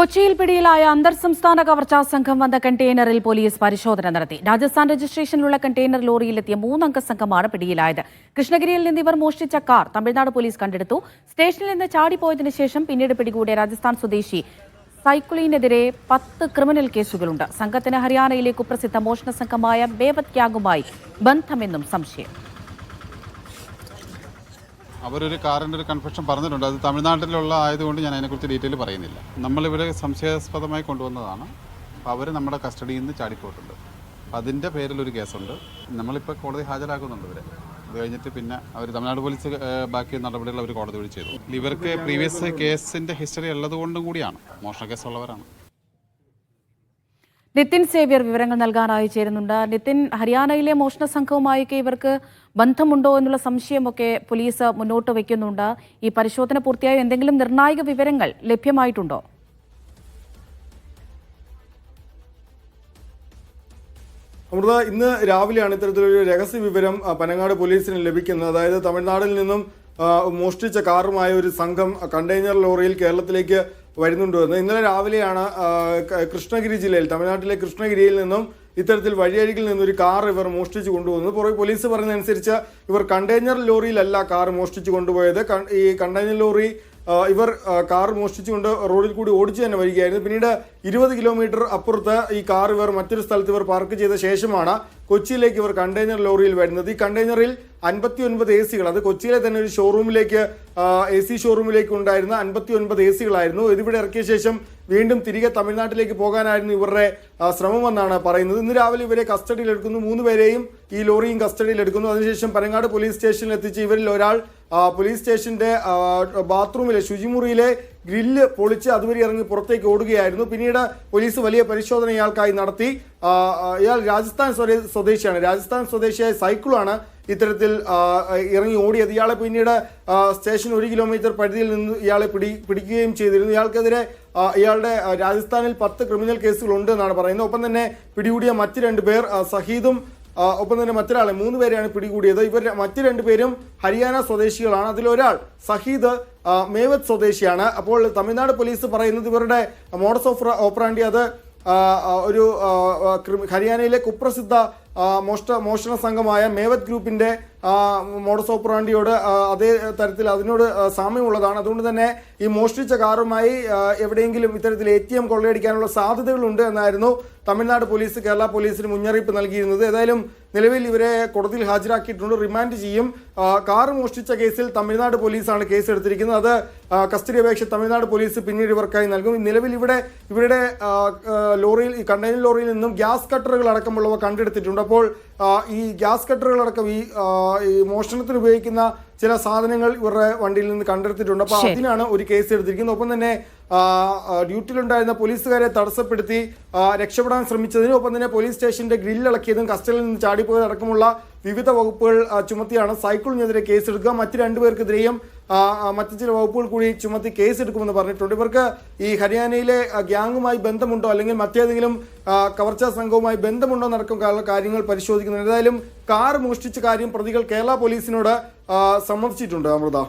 കൊച്ചിയിൽ പിടിയിലായ അന്തർ സംസ്ഥാന കവർച്ചാ സംഘം വന്ന കണ്ടെയ്നറിൽ പോലീസ് പരിശോധന നടത്തി. രാജസ്ഥാൻ രജിസ്ട്രേഷനിലുള്ള കണ്ടെയ്നർ ലോറിയിലെത്തിയ മൂന്നംഗ സംഘമാണ് പിടിയിലായത്. കൃഷ്ണഗിരിയിൽ നിന്ന് ഇവർ മോഷ്ടിച്ച കാർ തമിഴ്നാട് പോലീസ് കണ്ടെടുത്തു. സ്റ്റേഷനിൽ നിന്ന് ചാടിപ്പോയതിനു ശേഷം പിന്നീട് പിടികൂടിയ രാജസ്ഥാൻ സ്വദേശി സൈക്കിളിനെതിരെ പത്ത് ക്രിമിനൽ കേസുകളുണ്ട്. സംഘത്തിന് ഹരിയാനയിലെ കുപ്രസിദ്ധ മോഷണ സംഘമായ ബേബത് ക്യാഗുമായി ബന്ധമെന്നും സംശയം. അവരൊരു കാറിന്റെ ഒരു കൺഫ്യൂഷൻ പറഞ്ഞിട്ടുണ്ട്. അത് തമിഴ്നാട്ടിലുള്ള ആയതുകൊണ്ട് ഞാൻ അതിനെക്കുറിച്ച് ഡീറ്റെയിൽ പറയുന്നില്ല. നമ്മളിവിടെ സംശയാസ്പദമായി കൊണ്ടുവന്നതാണ്. അപ്പോൾ അവർ നമ്മുടെ കസ്റ്റഡിയിൽ നിന്ന് ചാടിപ്പോയിട്ടുണ്ട്. അതിന്റെ പേരിലൊരു കേസുണ്ട്. നമ്മളിപ്പോൾ കോടതി ഹാജരാക്കുന്നുണ്ട് ഇവരെ. അത് കഴിഞ്ഞിട്ട് പിന്നെ അവർ തമിഴ്നാട് പോലീസ് ബാക്കി നടപടികൾ അവർ കോടതി വഴി ചെയ്തു. ഇവർക്ക് പ്രീവിയസ് കേസിന്റെ ഹിസ്റ്ററി ഉള്ളത് കൊണ്ടും കൂടിയാണ്. മോഷണ കേസുള്ളവരാണ്. നിതിൻ സേവ്യർ വിവരങ്ങൾ നൽകാനായി ചേരുന്നുണ്ട്. നിതിൻ ഹരിയാനയിലെ മോഷണ സംഘവുമായൊക്കെ ഇവർക്ക് ബന്ധമുണ്ടോ എന്നുള്ള സംശയമൊക്കെ പോലീസ് മുന്നോട്ട് വയ്ക്കുന്നുണ്ട്. ഈ പരിശോധന പൂർത്തിയായ എന്തെങ്കിലും നിർണായക വിവരങ്ങൾ ലഭ്യമായിട്ടുണ്ടോ? അമൃത ഇന്ന് രാവിലെയാണ് ഇത്തരത്തിലൊരു രഹസ്യ വിവരം പനങ്ങാട് പോലീസിന് ലഭിക്കുന്നത്. അതായത് തമിഴ്നാട്ടിൽ നിന്നും മോഷ്ടിച്ച കാറുമായ ഒരു സംഘം കണ്ടെയ്നർ ലോറിയിൽ കേരളത്തിലേക്ക് വരുന്നുണ്ട് എന്ന്. ഇന്നലെ രാവിലെയാണ് കൃഷ്ണഗിരി ജില്ലയിൽ തമിഴ്നാട്ടിലെ കൃഷ്ണഗിരിയിൽ നിന്നും ഇത്തരത്തിൽ വഴിയരികിൽ നിന്നൊരു കാർ ഇവർ മോഷ്ടിച്ചു കൊണ്ടുവന്നു പുറകെ പോലീസ് പറയുന്നതനുസരിച്ച് ഇവർ കണ്ടെയ്നർ ലോറിയിലല്ല കാർ മോഷ്ടിച്ചു കൊണ്ടുപോയത്. ഈ കണ്ടെയ്നർ ലോറി ഇവർ കാർ മോഷ്ടിച്ചുകൊണ്ട് റോഡിൽ കൂടി ഓടിച്ചു തന്നെ വരികയായിരുന്നു. പിന്നീട് ഇരുപത് കിലോമീറ്റർ അപ്പുറത്ത് ഈ കാർ ഇവർ മറ്റൊരു സ്ഥലത്ത് ഇവർ പാർക്ക് ചെയ്ത ശേഷമാണ് കൊച്ചിയിലേക്ക് ഇവർ കണ്ടെയ്നർ ലോറിയിൽ വരുന്നത്. ഈ കണ്ടെയ്നറിൽ അൻപത്തി ഒൻപത് എ സികൾ അത് കൊച്ചിയിലെ തന്നെ ഒരു ഷോറൂമിലേക്ക് എ സി ഷോറൂമിലേക്ക് ഉണ്ടായിരുന്ന അൻപത്തി ഒൻപത് എ സികളായിരുന്നു ഇതിവിടെ ഇറക്കിയ ശേഷം വീണ്ടും തിരികെ തമിഴ്നാട്ടിലേക്ക് പോകാനായിരുന്നു ഇവരുടെ ശ്രമമെന്നാണ് പറയുന്നത്. ഇന്ന് രാവിലെ ഇവരെ കസ്റ്റഡിയിലെടുക്കുന്നു. മൂന്ന് പേരെയും ഈ ലോറിയും കസ്റ്റഡിയിലെടുക്കുന്നു. അതിനുശേഷം പനങ്ങാട് പോലീസ് സ്റ്റേഷനിൽ എത്തിച്ച് ഇവരിൽ ഒരാൾ പോലീസ് സ്റ്റേഷന്റെ ബാത്റൂമിലെ ശുചിമുറിയിലെ ഗ്രില്ല് പൊളിച്ച് അതുവഴി ഇറങ്ങി പുറത്തേക്ക് ഓടുകയായിരുന്നു. പിന്നീട് പോലീസ് വലിയ പരിശോധന ഇയാൾക്കായി നടത്തി ഇയാൾ രാജസ്ഥാൻ സ്വദേശിയാണ്. രാജസ്ഥാൻ സ്വദേശിയായ സൈക്കിളാണ് ഇത്തരത്തിൽ ഇറങ്ങി ഓടിയത്. ഇയാളെ പിന്നീട് സ്റ്റേഷൻ ഒരു കിലോമീറ്റർ പരിധിയിൽ നിന്ന് ഇയാളെ പിടി പിടിക്കുകയും ചെയ്തിരുന്നു. ഇയാൾക്കെതിരെ ഇയാളുടെ രാജസ്ഥാനിൽ പത്ത് ക്രിമിനൽ കേസുകൾ ഉണ്ട് എന്നാണ് പറയുന്നത്. ഒപ്പം തന്നെ പിടികൂടിയ മറ്റ് രണ്ട് പേർ സഹീദും ഒപ്പം തന്നെ മറ്റൊരാളെ മൂന്ന് പേരെയാണ് പിടികൂടിയത്. ഇവർ മറ്റു രണ്ടുപേരും ഹരിയാന സ്വദേശികളാണ്. അതിലൊരാൾ സഹീദ് മേവത് സ്വദേശിയാണ്. അപ്പോൾ തമിഴ്നാട് പോലീസ് പറയുന്നത് ഇവരുടെ മോഡസ് ഓഫ് ഓപ്പറാണ്ടി അത് ഒരു ഹരിയാനയിലെ കുപ്രസിദ്ധ മോഷ്ട മോഷണ സംഘമായ മേവത് ഗ്രൂപ്പിന്റെ മോഡസ് ഓപ്പറാണ്ടിയോട് അതേ തരത്തിൽ അതിനോട് സാമ്യമുള്ളതാണ്. അതുകൊണ്ട് തന്നെ ഈ മോഷ്ടിച്ച കാറുമായി എവിടെയെങ്കിലും ഇത്തരത്തിൽ എ ടി എം കൊള്ളയടിക്കാനുള്ള സാധ്യതകളുണ്ട് എന്നായിരുന്നു തമിഴ്നാട് പോലീസ് കേരള പോലീസിന് മുന്നറിയിപ്പ് നൽകിയിരുന്നത്. ഏതായാലും നിലവിൽ ഇവരെ കോടതിയിൽ ഹാജരാക്കിയിട്ടുണ്ട്. റിമാൻഡ് ചെയ്യും. കാർ മോഷ്ടിച്ച കേസിൽ തമിഴ്നാട് പോലീസാണ് കേസ് എടുത്തിരിക്കുന്നത് അത് കസ്റ്റഡി അപേക്ഷ തമിഴ്നാട് പോലീസ് പിന്നീട് ഇവർക്കായി നൽകും. നിലവിൽ ഇവിടെ ഇവരുടെ ലോറിയിൽ ഈ കണ്ടെയ്നർ ലോറിയിൽ നിന്നും ഗ്യാസ് കട്ടറുകൾ അടക്കമുള്ളവ കണ്ടെടുത്തിട്ടുണ്ട്. അപ്പോൾ ഈ ഗ്യാസ് കട്ടറുകൾ അടക്കം ഈ മോഷണത്തിന് ഉപയോഗിക്കുന്ന ചില സാധനങ്ങൾ ഇവരുടെ വണ്ടിയിൽ നിന്ന് കണ്ടെടുത്തിട്ടുണ്ട്. അപ്പോൾ അതിനാണ് ഒരു കേസ് എടുത്തിരിക്കുന്നത്. ഒപ്പം തന്നെ ഡ്യൂട്ടിയിലുണ്ടായിരുന്ന പോലീസുകാരെ തടസ്സപ്പെടുത്തി രക്ഷപ്പെടാൻ ശ്രമിച്ചതിനും ഒപ്പം തന്നെ പോലീസ് സ്റ്റേഷന്റെ ഗ്രില്ലിളക്കിയതും കസ്റ്റഡിയിൽ നിന്ന് ചാടിപ്പോയത് അടക്കമുള്ള വിവിധ വകുപ്പുകൾ ചുമത്തിയാണ് സൈക്കിളിനെതിരെ കേസെടുക്കുക. മറ്റ് രണ്ടുപേർക്കെതിരെയും ആ, ചില വകുപ്പുകൾ കൂടി ചുമത്തി കേസെടുക്കുമെന്ന് പറഞ്ഞിട്ടുണ്ട്. ഇവർക്ക് ഈ ഹരിയാനയിലെ ഗ്യാങ്ങുമായി ബന്ധമുണ്ടോ? അല്ലെങ്കിൽ മറ്റേതെങ്കിലും കവർച്ചാ സംഘവുമായി ബന്ധമുണ്ടോ നടക്കും കാര്യങ്ങൾ പരിശോധിക്കുന്നുണ്ട്. ഏതായാലും കാർ മോഷ്ടിച്ച കാര്യം പ്രതികൾ കേരള പോലീസിനോട് സമ്മതിച്ചിട്ടുണ്ട് അമൃത.